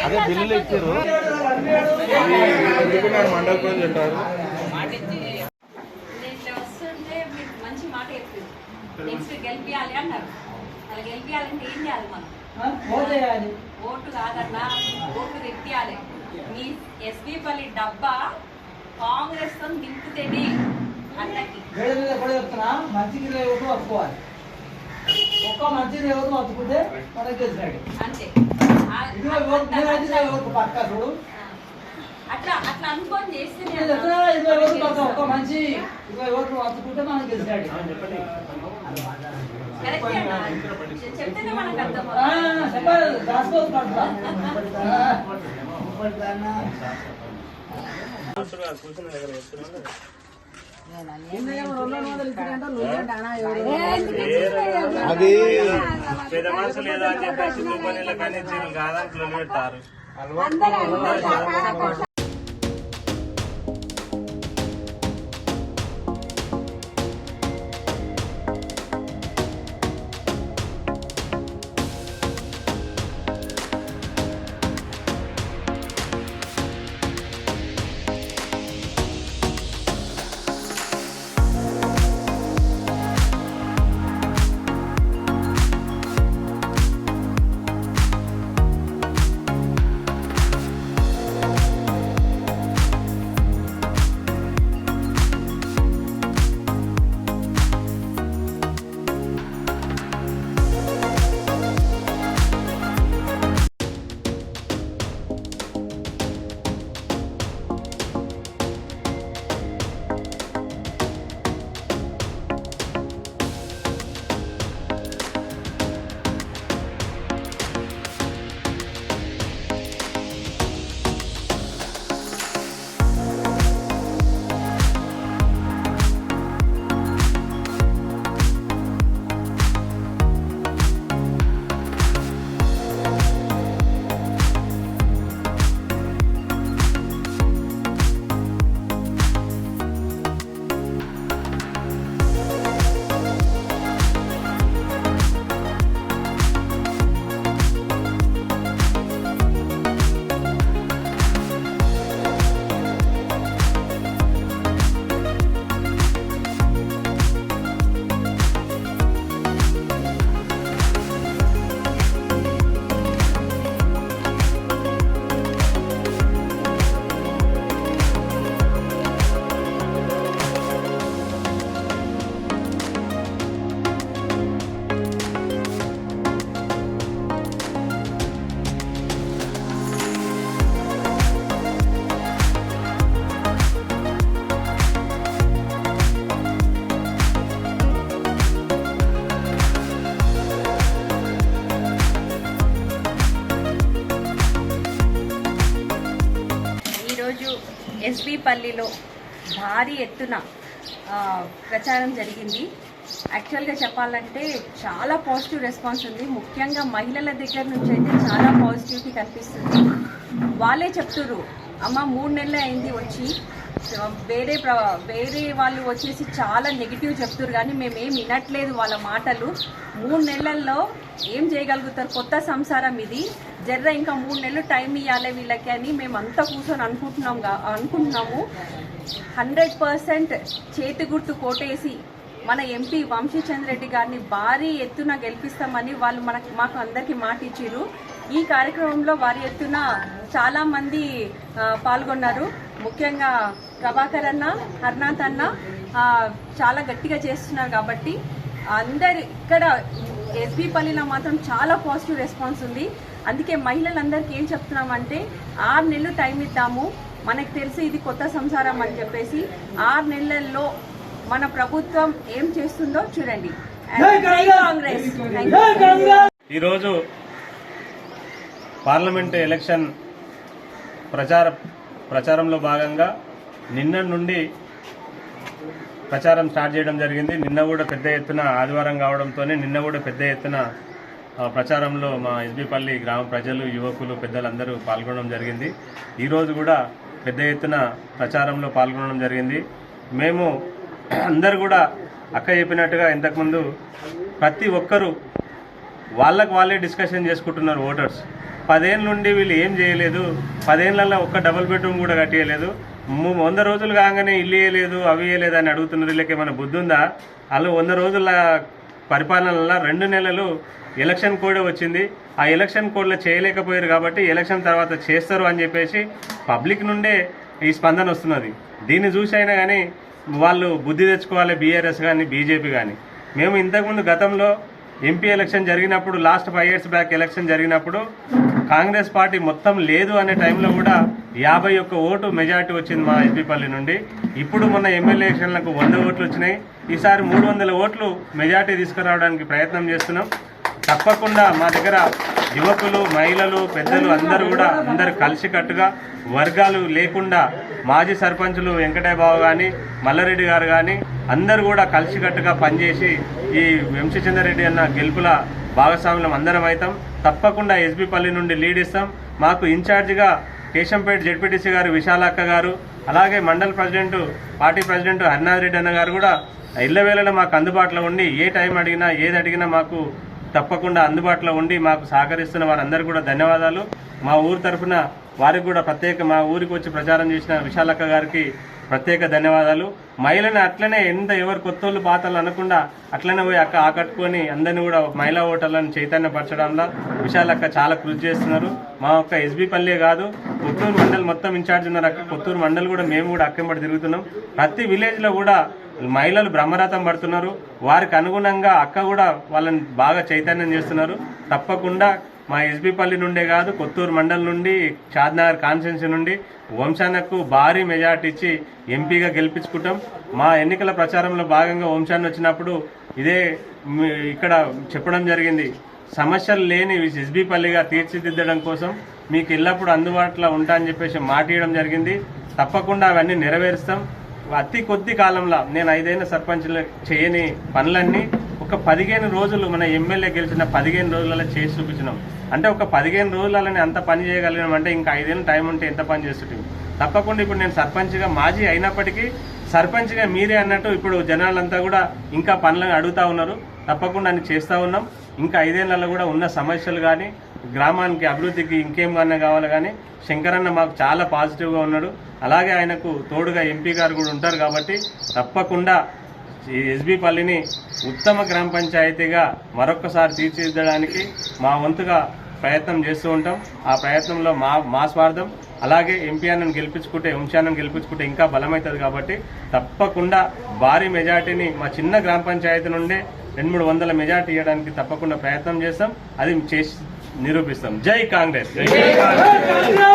అదే బిల్లులు ఇచ్చారు మండలం తింటారు నేను వస్తుంటే మీకు మంచి మాట చెప్పింది నెక్స్ట్ గెలిపియాలి అన్నారు అలా గెలిపియాలంటే ఏం చేయాలి మనం ఓటు కాదన్నా ఓటు తెప్పియాలి మీ ఎస్పీ పల్లి డబ్బా కాంగ్రెస్తో చెప్తున్నా? మంచికి లేవద్దు వస్తుకోవాలి ఒక్క మంచి లేవద్దు వస్తుకుంటే మనకి గెలిచినాడు అంతే. పక్క చూడు. అట్లా అట్లా అనుకొని పక్క ఒక్క మంచి ఇదిగో ఓటు వస్తుకుంటే మనం గెలిచినాడు చెప్పాలి అది పెద్ద మనుషులు ఏదో అని చెప్పేసి దుబ్బనీళ్ళ కానీ పెట్టారు పల్లిలో భారీ ఎత్తున ప్రచారం జరిగింది. యాక్చువల్గా చెప్పాలంటే చాలా పాజిటివ్ రెస్పాన్స్ ఉంది. ముఖ్యంగా మహిళల దగ్గర నుంచి అయితే చాలా పాజిటివిటీ కనిపిస్తుంది. వాళ్ళే చెప్తుర్రు అమ్మ మూడు నెలలు అయింది వచ్చి వేరే వేరే వాళ్ళు వచ్చేసి చాలా నెగిటివ్ చెప్తున్నారు కానీ మేమేం వినట్లేదు వాళ్ళ మాటలు. మూడు నెలల్లో ఏం చేయగలుగుతారు? కొత్త సంసారం ఇది. జర్ర ఇంకా మూడు నెలలు టైం ఇవ్వాలి వీళ్ళకి అని మేము అంతా కూర్చొని అనుకుంటున్నాం అనుకుంటున్నాము. హండ్రెడ్ పర్సెంట్ చేతి గుర్తు కోటేసి మన ఎంపీ వంశీచంద్ర రెడ్డి గారిని భారీ ఎత్తున గెలిపిస్తామని వాళ్ళు మనకు మాకు అందరికీ మాట ఇచ్చిర్రు. ఈ కార్యక్రమంలో వారి ఎత్తున చాలామంది పాల్గొన్నారు. ముఖ్యంగా ప్రభాకర్ అన్న హర్నాథ్ అన్న చాలా గట్టిగా చేస్తున్నారు కాబట్టి అందరి ఇక్కడ ఎస్బీ పల్లిలో మాత్రం చాలా పాజిటివ్ రెస్పాన్స్ ఉంది. అందుకే మహిళలందరికీ ఏం చెప్తున్నామంటే ఆరు నెలలు టైం ఇద్దాము మనకు తెలిసి ఇది కొత్త సంసారం అని చెప్పేసి ఆరు నెలల్లో మన ప్రభుత్వం ఏం చేస్తుందో చూడండి. ఈరోజు పార్లమెంట్ ఎలక్షన్ ప్రచార ప్రచారంలో భాగంగా నిన్న నుండి ప్రచారం స్టార్ట్ చేయడం జరిగింది. నిన్న కూడా పెద్ద ఎత్తున ఆదివారం కావడంతోనే నిన్న కూడా పెద్ద ఎత్తున ప్రచారంలో మా ఎస్బీపల్లి గ్రామ ప్రజలు యువకులు పెద్దలందరూ పాల్గొనడం జరిగింది. ఈరోజు కూడా పెద్ద ఎత్తున ప్రచారంలో పాల్గొనడం జరిగింది. మేము అందరు కూడా అక్క చెప్పినట్టుగా ఇంతకుముందు ప్రతి ఒక్కరూ వాళ్ళకు వాళ్ళే డిస్కషన్ చేసుకుంటున్నారు ఓటర్స్. పదేళ్ళ నుండి వీళ్ళు ఏం చేయలేదు. పదేళ్ళల్లో ఒక్క డబుల్ బెడ్రూమ్ కూడా కట్టేయలేదు. వంద రోజులు కాగానే ఇల్లు వేయలేదు అవి వేయలేదు అని అడుగుతున్నారు వీళ్ళకి ఏమైనా బుద్ధి ఉందా? వాళ్ళు వంద రోజుల పరిపాలనలో రెండు నెలలు ఎలక్షన్ కోడ్ వచ్చింది. ఆ ఎలక్షన్ కోడ్లో చేయలేకపోయారు కాబట్టి ఎలక్షన్ తర్వాత చేస్తారు అని చెప్పేసి పబ్లిక్ నుండే ఈ స్పందన వస్తున్నది. దీన్ని చూసి అయినా కానీ వాళ్ళు బుద్ధి తెచ్చుకోవాలి బీఆర్ఎస్ కానీ బీజేపీ కానీ. మేము ఇంతకుముందు గతంలో ఎంపీ ఎలక్షన్ జరిగినప్పుడు last five years back election జరిగినప్పుడు కాంగ్రెస్ పార్టీ మొత్తం లేదు అనే టైంలో కూడా యాభై ఒక్క ఓటు మెజార్టీ వచ్చింది మా ఎస్బీపల్లి నుండి. ఇప్పుడు మొన్న ఎమ్మెల్యే ఎలక్షన్లకు వంద ఓట్లు వచ్చినాయి. ఈసారి మూడు వందల ఓట్లు మెజార్టీ తీసుకురావడానికి ప్రయత్నం చేస్తున్నాం. తప్పకుండా మా దగ్గర యువకులు మహిళలు పెద్దలు అందరూ కూడా అందరు కలిసికట్టుగా వర్గాలు లేకుండా మాజీ సర్పంచులు వెంకటయ్యబాబు కానీ మల్లారెడ్డి గారు కానీ అందరూ కూడా కలిసికట్టుగా పనిచేసి ఈ వెంశచంద్రరెడ్డి అన్న గెలుపుల భాగస్వాములం అందరం అవుతాం. తప్పకుండా ఎస్బీ పల్లి నుండి లీడ్ ఇస్తాం. మాకు ఇన్ఛార్జిగా కేశంపేట జడ్పీటీసీ గారు విశాలక్క గారు అలాగే mandal president party president Harinath Reddy అన్న గారు కూడా ఇళ్ళ వేళలో మాకు అందుబాటులో ఉండి ఏ టైం అడిగినా ఏది అడిగినా మాకు తప్పకుండా అందుబాటులో ఉండి మాకు సహకరిస్తున్న వారందరూ కూడా ధన్యవాదాలు. మా ఊరు తరఫున వారికి కూడా ప్రత్యేక మా ఊరికి వచ్చి ప్రచారం చేసిన విశాలక్క గారికి ప్రత్యేక ధన్యవాదాలు. మహిళని అట్లనే ఎంత ఎవరు కొత్తోళ్ళు పాతలు అనకుండా అట్లనే పోయి అక్క ఆకట్టుకొని అందరిని కూడా మహిళా ఓటర్లను చైతన్యపరచడంలో విశాలక్క చాలా కృషి చేస్తున్నారు. మా ఒక్క ఎస్బీ పల్లె కాదు కొత్తూరు మండలి మొత్తం ఇన్ఛార్జ్ ఉన్నారు అక్క. కొత్తూరు మండలి కూడా మేము కూడా అక్కంబడి తిరుగుతున్నాం. ప్రతి విలేజ్లో కూడా మహిళలు బ్రహ్మరథం పడుతున్నారు. వారికి అనుగుణంగా అక్క కూడా వాళ్ళని బాగా చైతన్యం చేస్తున్నారు. తప్పకుండా మా ఎస్బీ పల్లి నుండే కాదు కొత్తూరు మండలం నుండి షాద్నగర్ కాన్స్టిట్యున్సీ నుండి వంశానకు భారీ మెజార్టీ ఇచ్చి ఎంపీగా గెలిపించుకుంటాం. మా ఎన్నికల ప్రచారంలో భాగంగా వంశాన్ని వచ్చినప్పుడు ఇదే ఇక్కడ చెప్పడం జరిగింది. సమస్యలు లేని ఎస్బీ పల్లిగా తీర్చిదిద్దడం కోసం మీకు ఎల్లప్పుడూ అందుబాటులో ఉంటా అని చెప్పేసి మాట ఇవ్వడం జరిగింది. తప్పకుండా అవన్నీ నెరవేరుస్తాం. అతి కొద్ది కాలంలో నేను ఐదైన సర్పంచ్లు చేయని పనులన్నీ ఒక పదిహేను రోజులు మన ఎమ్మెల్యే గెలిచిన పదిహేను రోజులలో చేసి చూపించినాం. అంటే ఒక పదిహేను రోజులలో అంత పని చేయగలిగినాం అంటే ఇంకా ఐదేళ్ళు టైం ఉంటే ఎంత పని చేస్తుంటాం తప్పకుండా ఇప్పుడు నేను సర్పంచ్గా మాజీ అయినప్పటికీ సర్పంచ్గా మీరే అన్నట్టు ఇప్పుడు జనాలంతా కూడా ఇంకా పనులను అడుగుతా ఉన్నారు. తప్పకుండా అని చేస్తూ ఉన్నాం. ఇంకా ఐదేళ్ళలో కూడా ఉన్న సమస్యలు కానీ గ్రామానికి అభివృద్ధికి ఇంకేం కన్నా కావాలి కానీ శంకరన్న మాకు చాలా పాజిటివ్గా ఉన్నాడు. అలాగే ఆయనకు తోడుగా ఎంపీ గారు కూడా ఉంటారు కాబట్టి తప్పకుండా ఈ ఎస్బీ పల్లిని ఉత్తమ గ్రామ పంచాయతీగా మరొక్కసారి తీర్చిదిద్దడానికి మా వంతుగా ప్రయత్నం చేస్తూ ఉంటాం. ఆ ప్రయత్నంలో మా మా స్వార్థం అలాగే ఎంపీ అన్నను గెలిపించుకుంటే వంశాలను గెలిపించుకుంటే ఇంకా బలమవుతుంది కాబట్టి తప్పకుండా భారీ మెజార్టీని మా చిన్న గ్రామ పంచాయతీ నుండే రెండు మూడు వందల మెజార్టీ ఇవ్వడానికి తప్పకుండా ప్రయత్నం చేస్తాం. అది చేసి నిరూపిస్తాం. జై కాంగ్రెస్.